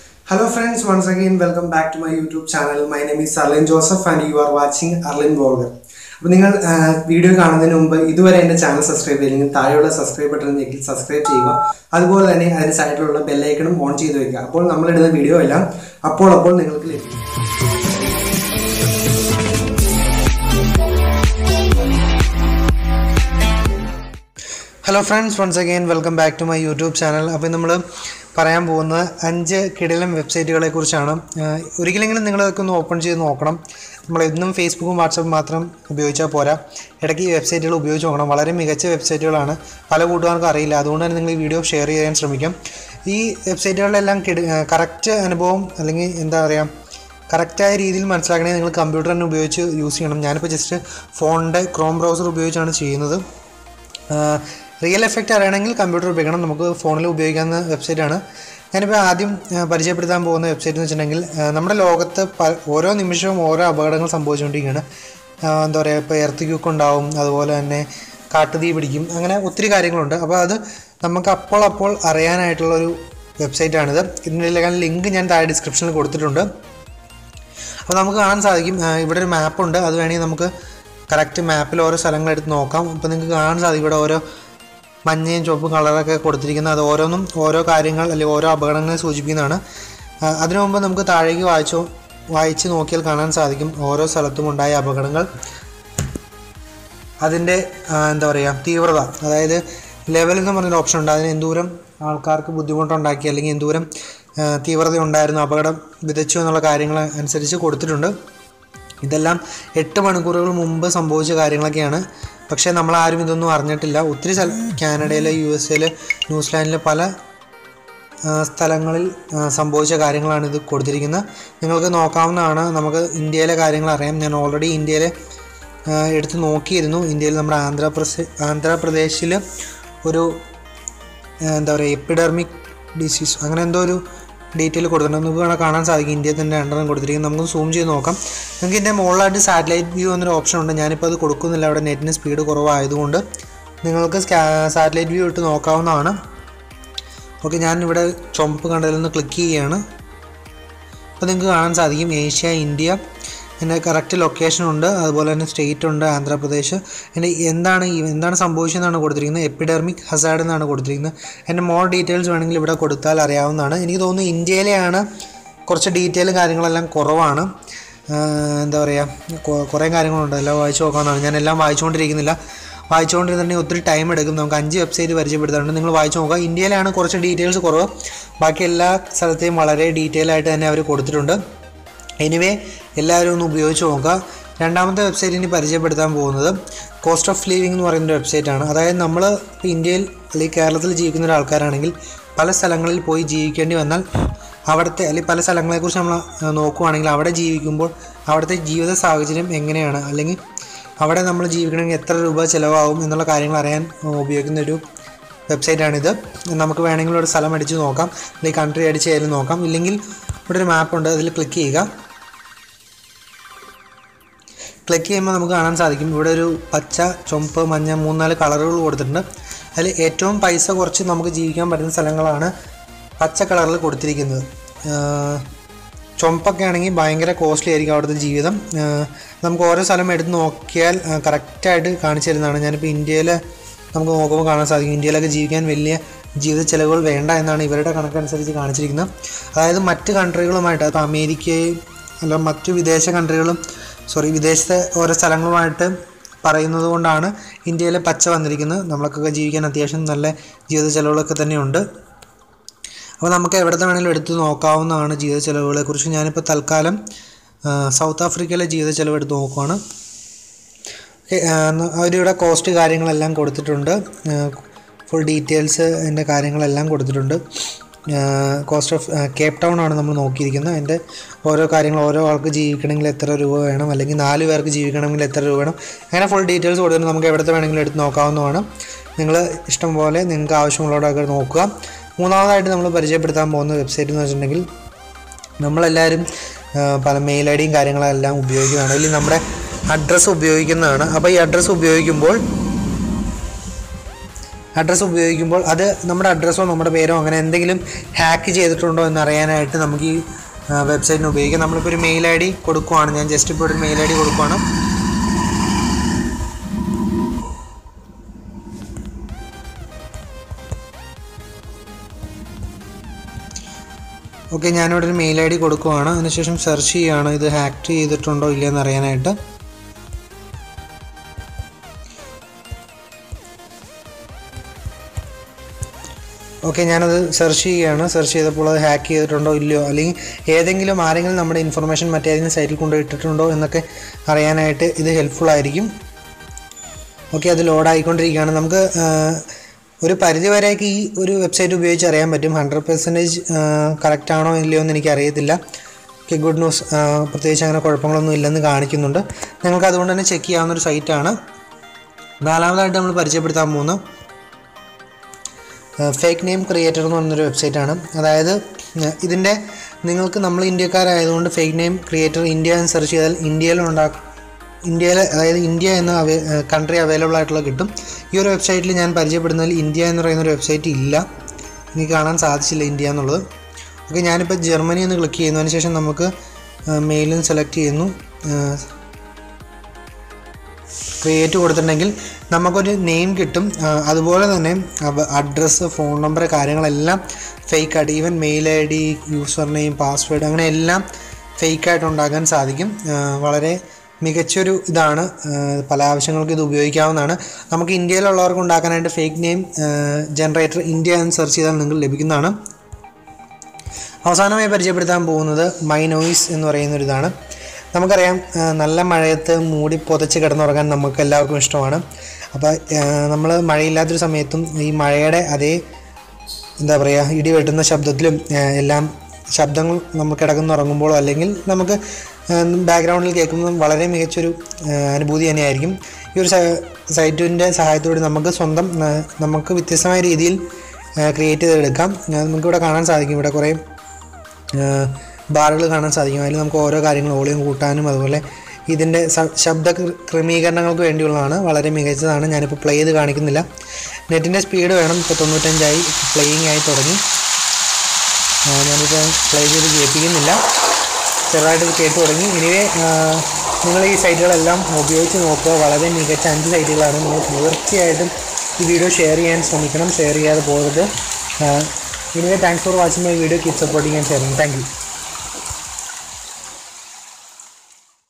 Hello friends, once again welcome back to my YouTube channel. My name is Arlin Joseph and you are watching Arlin Vlogger. അപ്പോൾ നിങ്ങൾ video കാണുന്നതിന് മുമ്പ് ഇതുവരെ എന്റെ channel subscribe ചെയ്തില്ലെങ്കിൽ താഴെയുള്ള സബ്സ്ക്രൈബ് ബട്ടൺ ഞെക്കി സബ്സ്ക്രൈബ് ചെയ്യുക അതുപോലെ തന്നെ അതിന് സൈഡിലുള്ള ബെല്ലൈക്കണും ഓൺ ചെയ്ത് വെക്കുക അപ്പോൾ നമ്മളിടുന്ന വീഡിയോ എല്ലാം അപ്പോൾ അപ്പോൾ നിങ്ങൾക്ക് ലഭിക്കും hello friends once again welcome back to my YouTube channel അപ്പോൾ നമ്മൾ പറയാൻ പോകുന്നത് അഞ്ച് കിടിലം വെബ്സൈറ്റുകളെ കുറിച്ചാണ്. ഒരിക്കലെങ്കിലും നിങ്ങളതൊക്കെ ഒന്ന് ഓപ്പൺ ചെയ്ത് നോക്കണം. നമ്മൾ എന്നും ഫേസ്ബുക്കും വാട്സപ്പും മാത്രം ഉപയോഗിച്ചാൽ പോരാ. ഇടയ്ക്ക് ഈ വെബ്സൈറ്റുകൾ ഉപയോഗിച്ച് നോക്കണം. വളരെ മികച്ച വെബ്സൈറ്റുകളാണ്. പല കൂട്ടുകാർക്കും അറിയില്ല. അതുകൊണ്ട് തന്നെ നിങ്ങൾ ഈ വീഡിയോ ഷെയർ ചെയ്യാൻ ശ്രമിക്കാം. ഈ വെബ്സൈറ്റുകളിലെല്ലാം കിടി കറക്റ്റ് അനുഭവം അല്ലെങ്കിൽ എന്താ പറയുക കറക്റ്റായ രീതിയിൽ മനസ്സിലാക്കണേ നിങ്ങൾ കമ്പ്യൂട്ടർ തന്നെ ഉപയോഗിച്ച് യൂസ് ചെയ്യണം. ഞാനിപ്പോൾ ജസ്റ്റ് ഫോണിന്റെ ക്രോം ബ്രൗസർ ഉപയോഗിച്ചാണ് ചെയ്യുന്നത്. റിയൽ എഫക്റ്റ് അറിയണമെങ്കിൽ കമ്പ്യൂട്ടർ ഉപയോഗിക്കണം. നമുക്ക് ഫോണിൽ ഉപയോഗിക്കാവുന്ന വെബ്സൈറ്റാണ് ഞാനിപ്പോൾ ആദ്യം പരിചയപ്പെടുത്താൻ പോകുന്ന വെബ്സൈറ്റ് എന്ന് വെച്ചിട്ടുണ്ടെങ്കിൽ നമ്മുടെ ലോകത്ത് ഓരോ നിമിഷവും ഓരോ അപകടങ്ങൾ സംഭവിച്ചുകൊണ്ടിരിക്കുകയാണ്. എന്താ പറയുക ഇപ്പോൾ എർത്ത് ക്യൂക്ക് ഉണ്ടാവും അതുപോലെ തന്നെ കാട്ടുതീ പിടിക്കും അങ്ങനെ ഒത്തിരി കാര്യങ്ങളുണ്ട്. അപ്പോൾ അത് നമുക്ക് അപ്പോൾ അപ്പോൾ അറിയാനായിട്ടുള്ളൊരു വെബ്സൈറ്റാണിത് ഇതിന്റെ ലിങ്ക് ഞാൻ താഴെ ഡിസ്ക്രിപ്ഷനിൽ കൊടുത്തിട്ടുണ്ട്. അപ്പോൾ നമുക്ക് കാണാൻ സാധിക്കും ഇവിടെ ഒരു മാപ്പുണ്ട് അത് വേണമെങ്കിൽ നമുക്ക് കറക്റ്റ് മാപ്പിൽ ഓരോ സ്ഥലങ്ങൾ എടുത്ത് നോക്കാം. അപ്പോൾ നിങ്ങൾക്ക് കാണാൻ സാധിക്കും ഇവിടെ ഓരോ മഞ്ഞയും ചുവപ്പും കളറൊക്കെ കൊടുത്തിരിക്കുന്നത് അത് ഓരോന്നും ഓരോ കാര്യങ്ങൾ അല്ലെങ്കിൽ ഓരോ അപകടങ്ങളെ സൂചിപ്പിക്കുന്നതാണ്. അതിനു മുമ്പ് നമുക്ക് താഴേക്ക് വായിച്ചു വായിച്ച് നോക്കിയാൽ കാണാൻ സാധിക്കും ഓരോ സ്ഥലത്തും ഉണ്ടായ അപകടങ്ങൾ. അതിന്റെ എന്താ പറയുക തീവ്രത. അതായത് ലെവൽ എന്ന് പറഞ്ഞൊരു ഓപ്ഷൻ ഉണ്ട്. അതിന് എന്തോരം ആൾക്കാർക്ക് ബുദ്ധിമുട്ടുണ്ടാക്കി അല്ലെങ്കിൽ എന്തൂരം തീവ്രത ഉണ്ടായിരുന്നു അപകടം വിതച്ചു എന്നുള്ള കാര്യങ്ങൾ അനുസരിച്ച് കൊടുത്തിട്ടുണ്ട്. ഇതെല്ലാം എട്ട് മണിക്കൂറുകൾ മുമ്പ് സംഭവിച്ച കാര്യങ്ങളൊക്കെയാണ്. പക്ഷേ നമ്മൾ ആരും ഇതൊന്നും അറിഞ്ഞിട്ടില്ല. ഒത്തിരി സ്ഥല കാനഡയിൽ യു എസ് എയിൽ ന്യൂസിലാൻഡിൽ പല സ്ഥലങ്ങളിൽ സംഭവിച്ച കാര്യങ്ങളാണ് ഇത് കൊടുത്തിരിക്കുന്നത്. നിങ്ങൾക്ക് നോക്കാവുന്നതാണ്. നമുക്ക് ഇന്ത്യയിലെ കാര്യങ്ങൾ അറിയാം. ഞാൻ ഓൾറെഡി ഇന്ത്യയിലെ എടുത്ത് നോക്കിയിരുന്നു. ഇന്ത്യയിൽ നമ്മുടെ ആന്ധ്രാപ്രദേശ് ആന്ധ്രാപ്രദേശിൽ ഒരു എന്താ പറയുക എപ്പിഡെർമിക് ഡിസീസ് അങ്ങനെ എന്തോ ഒരു ഡീറ്റെയിൽ കൊടുത്തിട്ടുണ്ട്. നമുക്ക് കാണാൻ സാധിക്കും. ഇന്ത്യയിൽ തന്നെ രണ്ടെണ്ണം കൊടുത്തിരിക്കുന്നത് നമുക്ക് സൂം ചെയ്ത് നോക്കാം. നിങ്ങൾക്ക് ഇതിന്റെ മുകളിലായിട്ട് സാറ്റലൈറ്റ് വ്യൂ എന്നൊരു ഓപ്ഷൻ ഉണ്ട്. ഞാനിപ്പോൾ അത് കൊടുക്കുന്നില്ല. അവിടെ നെറ്റിന് സ്പീഡ് കുറവായതുകൊണ്ട് നിങ്ങൾക്ക് സാറ്റലൈറ്റ് വ്യൂ ഇട്ട് നോക്കാവുന്നതാണ്. ഓക്കെ ഞാനിവിടെ ചുമപ്പ് കണ്ടതിൽ നിന്ന് ക്ലിക്ക് ചെയ്യുകയാണ്. അപ്പോൾ നിങ്ങൾക്ക് കാണാൻ സാധിക്കും. ഏഷ്യ ഇന്ത്യ എന്റെ കറക്റ്റ് ലൊക്കേഷൻ ഉണ്ട് അതുപോലെ തന്നെ സ്റ്റേറ്റ് ഉണ്ട് ആന്ധ്രാപ്രദേശ്. എന്റെ എന്താണ് എന്താണ് സംഭവിച്ചതെന്നാണ് കൊടുത്തിരിക്കുന്നത്? എപ്പിഡെർമിക് ഹസാഡ് എന്നാണ് കൊടുത്തിരിക്കുന്നത്. എന്റെ മോർ ഡീറ്റെയിൽസ് വേണമെങ്കിൽ ഇവിടെ കൊടുത്താൽ അറിയാവുന്നതാണ്. എനിക്ക് തോന്നുന്നു ഇന്ത്യയിലെയാണ് കുറച്ച് ഡീറ്റെയിൽ കാര്യങ്ങളെല്ലാം കുറവാണ്. എന്താ പറയുക കുറേ കാര്യങ്ങളുണ്ട്. എല്ലാം വായിച്ചു നോക്കാവുന്നതാണ്. ഞാൻ എല്ലാം വായിച്ചുകൊണ്ടിരിക്കുന്നില്ല. വായിച്ചുകൊണ്ടിരുന്നുണ്ടെങ്കിൽ ഒത്തിരി ടൈം എടുക്കും. നമുക്ക് അഞ്ച് വെബ്സൈറ്റ് പരിചയപ്പെടുത്താറുണ്ട്. നിങ്ങൾ വായിച്ചു നോക്കുക. ഇന്ത്യയിലാണ് കുറച്ച് ഡീറ്റെയിൽസ് കുറവ്. ബാക്കി എല്ലാ സ്ഥലത്തെയും വളരെ ഡീറ്റെയിൽ ആയിട്ട് തന്നെ അവർ കൊടുത്തിട്ടുണ്ട്. എനിവേ എല്ലാവരും ഒന്ന് ഉപയോഗിച്ച് നോക്കുക. രണ്ടാമത്തെ വെബ്സൈറ്റ് ഇനി പരിചയപ്പെടുത്താൻ പോകുന്നത് കോസ്റ്റ് ഓഫ് ലിവിംഗ് എന്ന് പറയുന്ന ഒരു വെബ്സൈറ്റാണ് അതായത് നമ്മൾ ഇന്ത്യയിൽ അല്ലെങ്കിൽ കേരളത്തിൽ ജീവിക്കുന്ന ഒരാൾക്കാരാണെങ്കിൽ പല സ്ഥലങ്ങളിൽ പോയി ജീവിക്കേണ്ടി വന്നാൽ അവിടുത്തെ അല്ലെങ്കിൽ പല സ്ഥലങ്ങളെക്കുറിച്ച് നമ്മൾ നോക്കുവാണെങ്കിൽ അവിടെ ജീവിക്കുമ്പോൾ അവിടുത്തെ ജീവിത സാഹചര്യം എങ്ങനെയാണ്? അല്ലെങ്കിൽ അവിടെ നമ്മൾ ജീവിക്കണമെങ്കിൽ എത്ര രൂപ ചിലവാകും എന്നുള്ള കാര്യങ്ങൾ അറിയാൻ ഉപയോഗിക്കുന്ന ഒരു വെബ്സൈറ്റാണിത് നമുക്ക് വേണമെങ്കിൽ ഒരു സ്ഥലം അടിച്ച് നോക്കാം. അല്ലെങ്കിൽ കൺട്രി അടിച്ച് കയറി നോക്കാം. ഇല്ലെങ്കിൽ ഇവിടെ ഒരു മാപ്പ് ഉണ്ട്. അതിൽ ക്ലിക്ക് ചെയ്യുക. ക്ലിക്ക് ചെയ്യുമ്പോൾ നമുക്ക് കാണാൻ സാധിക്കും. ഇവിടെ ഒരു പച്ച ചുമപ്പ് മഞ്ഞ മൂന്നാൽ കളറുകൾ കൊടുത്തിട്ടുണ്ട്. അതിൽ ഏറ്റവും പൈസ കുറച്ച് നമുക്ക് ജീവിക്കാൻ പറ്റുന്ന സ്ഥലങ്ങളാണ് പച്ച കളറിൽ കൊടുത്തിരിക്കുന്നത്. ചുമപ്പൊക്കെ ആണെങ്കിൽ ഭയങ്കര കോസ്റ്റ്ലി ആയിരിക്കും അവിടുത്തെ ജീവിതം. നമുക്ക് ഓരോ സ്ഥലം എടുത്ത് നോക്കിയാൽ കറക്റ്റായിട്ട് കാണിച്ചു തരുന്നതാണ്. ഞാനിപ്പോൾ ഇന്ത്യയിൽ നമുക്ക് നോക്കുമ്പോൾ കാണാൻ സാധിക്കും. ഇന്ത്യയിലൊക്കെ ജീവിക്കാൻ വലിയ ജീവിത ചിലവുകൾ വേണ്ട എന്നാണ് ഇവരുടെ കണക്കനുസരിച്ച് കാണിച്ചിരിക്കുന്നത്. അതായത് മറ്റ് കൺട്രികളുമായിട്ട് അപ്പോൾ അമേരിക്കയും അല്ല മറ്റു വിദേശ കൺട്രികളും സോറി വിദേശത്തെ ഓരോ സ്ഥലങ്ങളുമായിട്ട് പറയുന്നത് കൊണ്ടാണ് ഇന്ത്യയിലെ പച്ച വന്നിരിക്കുന്നത്. നമ്മൾക്കൊക്കെ ജീവിക്കാൻ അത്യാവശ്യം നല്ല ജീവിത ചെലവുകളൊക്കെ തന്നെയുണ്ട്. അപ്പോൾ നമുക്ക് എവിടെ വേണമെങ്കിലും എടുത്ത് നോക്കാവുന്നതാണ് ജീവിത ചെലവുകളെ കുറിച്ച് ഞാനിപ്പോൾ തൽക്കാലം സൗത്ത് ആഫ്രിക്കയിലെ ജീവിത ചെലവ് എടുത്ത് നോക്കുവാണ് അവരിവിടെ കോസ്റ്റ് കാര്യങ്ങളെല്ലാം കൊടുത്തിട്ടുണ്ട്. ഫുൾ ഡീറ്റെയിൽസ് എന്റെ കാര്യങ്ങളെല്ലാം കൊടുത്തിട്ടുണ്ട്. കോസ്റ്റ് ഓഫ് കേപ്പ് ടൗൺ ആണ് നമ്മൾ നോക്കിയിരിക്കുന്നത്. അതിന്റെ ഓരോ കാര്യങ്ങൾ ഓരോ ആൾക്ക് ജീവിക്കണമെങ്കിൽ എത്ര രൂപ വേണം അല്ലെങ്കിൽ നാല് പേർക്ക് ജീവിക്കണമെങ്കിൽ എത്ര രൂപ വേണം. അങ്ങനെ ഫുൾ ഡീറ്റെയിൽസ് കൊടുത്തിട്ട് നമുക്ക് എവിടുത്തെ വേണമെങ്കിലും എടുത്ത് നോക്കാവുന്നതാണ്. നിങ്ങൾ ഇഷ്ടം പോലെ നിങ്ങൾക്ക് ആവശ്യമുള്ളവരൊക്കെ നോക്കുക. മൂന്നാമതായിട്ട് നമ്മൾ പരിചയപ്പെടുത്താൻ പോകുന്ന വെബ്സൈറ്റ് എന്ന് വെച്ചിട്ടുണ്ടെങ്കിൽ നമ്മളെല്ലാവരും പല മെയിൽ ഐ ഡിയും കാര്യങ്ങളെല്ലാം ഉപയോഗിക്കുന്നതാണ്. അല്ലെങ്കിൽ നമ്മുടെ അഡ്രസ്സ് ഉപയോഗിക്കുന്നതാണ്. അപ്പോൾ ഈ അഡ്രസ്സ് ഉപയോഗിക്കുമ്പോൾ അഡ്രസ്സ് ഉപയോഗിക്കുമ്പോൾ അത് നമ്മുടെ അഡ്രസ്സോ നമ്മുടെ പേരോ അങ്ങനെ എന്തെങ്കിലും ഹാക്ക് ചെയ്തിട്ടുണ്ടോ എന്ന് അറിയാനായിട്ട് നമുക്ക് ഈ വെബ്സൈറ്റിന് ഉപയോഗിക്കാം. നമ്മളിപ്പോൾ ഒരു മെയിൽ ഐ ഡി കൊടുക്കുവാണ്. ഞാൻ ജസ്റ്റ് ഇപ്പോൾ ഒരു മെയിൽ ഐ ഡി കൊടുക്കുവാണ്. ഓക്കെ ഞാനിവിടെ ഒരു മെയിൽ ഐ ഡി കൊടുക്കുവാണ്. അതിനുശേഷം സെർച്ച് ചെയ്യുകയാണ് ഇത് ഹാക്ക് ചെയ്തിട്ടുണ്ടോ ഇല്ലയെന്ന് അറിയാനായിട്ട്. ഓക്കെ ഞാനത് സെർച്ച് ചെയ്യുകയാണ്. സെർച്ച് ചെയ്തപ്പോൾ അത് ഹാക്ക് ചെയ്തിട്ടുണ്ടോ ഇല്ലയോ? അല്ലെങ്കിൽ ഏതെങ്കിലും ആരെങ്കിലും നമ്മുടെ ഇൻഫർമേഷൻ മറ്റേതെങ്കിലും സൈറ്റിൽ കൊണ്ട് ഇട്ടിട്ടുണ്ടോ എന്നൊക്കെ അറിയാനായിട്ട് ഇത് ഹെൽപ്ഫുൾ ആയിരിക്കും. ഓക്കെ അത് ലോഡ് ആയിക്കൊണ്ടിരിക്കുകയാണ്. നമുക്ക് ഒരു പരിധി വരെയൊക്കെ ഈ ഒരു വെബ്സൈറ്റ് ഉപയോഗിച്ച് അറിയാൻ പറ്റും. ഹൺഡ്രഡ് പെർസെന്റേജ് കറക്റ്റ് ആണോ ഇല്ലയോ എന്ന് എനിക്ക് അറിയത്തില്ല. ഓക്കെ ഗുഡ് ന്യൂസ് പ്രത്യേകിച്ച് അങ്ങനെ കുഴപ്പങ്ങളൊന്നും ഇല്ലെന്ന് കാണിക്കുന്നുണ്ട്. നിങ്ങൾക്ക് അതുകൊണ്ട് തന്നെ ചെക്ക് ചെയ്യാവുന്ന ഒരു സൈറ്റാണ് നാലാമതായിട്ട് നമ്മൾ പരിചയപ്പെടുത്താൻ പോകുന്നത് ഫേക്ക് നെയിം ക്രിയേറ്റർ എന്ന് പറഞ്ഞൊരു വെബ്സൈറ്റാണ് അതായത് ഇതിന്റെ നിങ്ങൾക്ക് നമ്മൾ ഇന്ത്യക്കാരായതുകൊണ്ട് ഫേക്ക് നെയിം ക്രിയേറ്റർ ഇന്ത്യ എന്ന് സെർച്ച് ചെയ്താൽ ഇന്ത്യയിൽ ഉണ്ടാ ഇന്ത്യയിൽ അതായത് ഇന്ത്യ എന്ന കൺട്രി അവൈലബിൾ ആയിട്ടുള്ള കിട്ടും. ഈ ഒരു വെബ്സൈറ്റിൽ ഞാൻ പരിചയപ്പെടുന്നതിൽ ഇന്ത്യ എന്ന് പറയുന്ന ഒരു വെബ്സൈറ്റ് ഇല്ല. എനിക്ക് കാണാൻ സാധിച്ചില്ല ഇന്ത്യ എന്നുള്ളത്. ഓക്കെ ഞാനിപ്പോൾ ജർമ്മനി എന്ന് ക്ലിക്ക് ചെയ്യുന്നതിന് ശേഷം നമുക്ക് മെയിലും സെലക്ട് ചെയ്യുന്നു. ക്രിയേറ്റ് കൊടുത്തിട്ടുണ്ടെങ്കിൽ നമുക്കൊരു നെയിം കിട്ടും. അതുപോലെ തന്നെ അഡ്രസ്സ് ഫോൺ നമ്പർ കാര്യങ്ങളെല്ലാം ഫേക്ക് ആയിട്ട് even mail I D user name password അങ്ങനെ എല്ലാം ഫേക്ക് ആയിട്ട് ഉണ്ടാക്കാൻ സാധിക്കും. വളരെ മികച്ചൊരു ഇതാണ്. പല ആവശ്യങ്ങൾക്കും ഇത് ഉപയോഗിക്കാവുന്നതാണ്. നമുക്ക് ഇന്ത്യയിലുള്ളവർക്ക് ഉണ്ടാക്കാനായിട്ട് ഫേക്ക് നെയിം ജനറേറ്റർ ഇന്ത്യ എന്ന് സെർച്ച് ചെയ്താൽ നിങ്ങൾക്ക് ലഭിക്കുന്നതാണ്. അവസാനമായി പരിചയപ്പെടുത്താൻ പോകുന്നത് മൈനോയിസ് എന്ന് പറയുന്നൊരിതാണ് നമുക്കറിയാം നല്ല മഴയത്ത് മൂടി പുതച്ച് കിടന്നുറങ്ങാൻ നമുക്ക് എല്ലാവർക്കും ഇഷ്ടമാണ് അപ്പോൾ നമ്മൾ മഴയില്ലാത്തൊരു സമയത്തും ഈ മഴയുടെ അതേ എന്താ പറയുക ഇടി വെട്ടുന്ന ശബ്ദത്തിലും എല്ലാം ശബ്ദങ്ങൾ നമ്മൾ കിടക്കുന്നുറങ്ങുമ്പോഴോ അല്ലെങ്കിൽ നമുക്ക് ബാക്ക്ഗ്രൗണ്ടിൽ കേൾക്കുമ്പോൾ വളരെ മികച്ചൊരു അനുഭൂതി തന്നെയായിരിക്കും. ഈ ഒരു സൈറ്റിന്റെ സഹായത്തോടെ നമുക്ക് സ്വന്തം നമുക്ക് വ്യത്യസ്തമായ രീതിയിൽ ക്രിയേറ്റ് ചെയ്തെടുക്കാം. നമുക്കിവിടെ കാണാൻ സാധിക്കും. ഇവിടെ കുറേ ബാറുകൾ കാണാൻ സാധിക്കും. അതിൽ നമുക്ക് ഓരോ കാര്യങ്ങൾ വോളിയം കൂട്ടാനും അതുപോലെ ഇതിന്റെ ശബ്ദ ക്ര- ക്രമീകരണങ്ങൾക്ക് വേണ്ടിയുള്ളതാണ്. വളരെ മികച്ചതാണ്. ഞാനിപ്പോൾ പ്ലേ ചെയ്ത് കാണിക്കുന്നില്ല. നെറ്റിന്റെ സ്പീഡ് വേണം. ഇപ്പോൾ തൊണ്ണൂറ്റഞ്ചായി പ്ലേയിങ് ആയി തുടങ്ങി. ഞാനിപ്പോൾ പ്ലേ ചെയ്ത് കേൾപ്പിക്കുന്നില്ല. ചെറുതായിട്ട് കേട്ട് തുടങ്ങി. ഇനിവേ നിങ്ങൾ ഈ സൈറ്റുകളെല്ലാം ഉപയോഗിച്ച് നോക്കുക. വളരെ മികച്ച അഞ്ച് സൈറ്റുകളാണ്. നിങ്ങൾ തീർച്ചയായിട്ടും ഈ വീഡിയോ ഷെയർ ചെയ്യാൻ ശ്രമിക്കണം. ഷെയർ ചെയ്യാതെ പോകരുത്. Anyway thanks for watching my video keep supporting and sharing thank you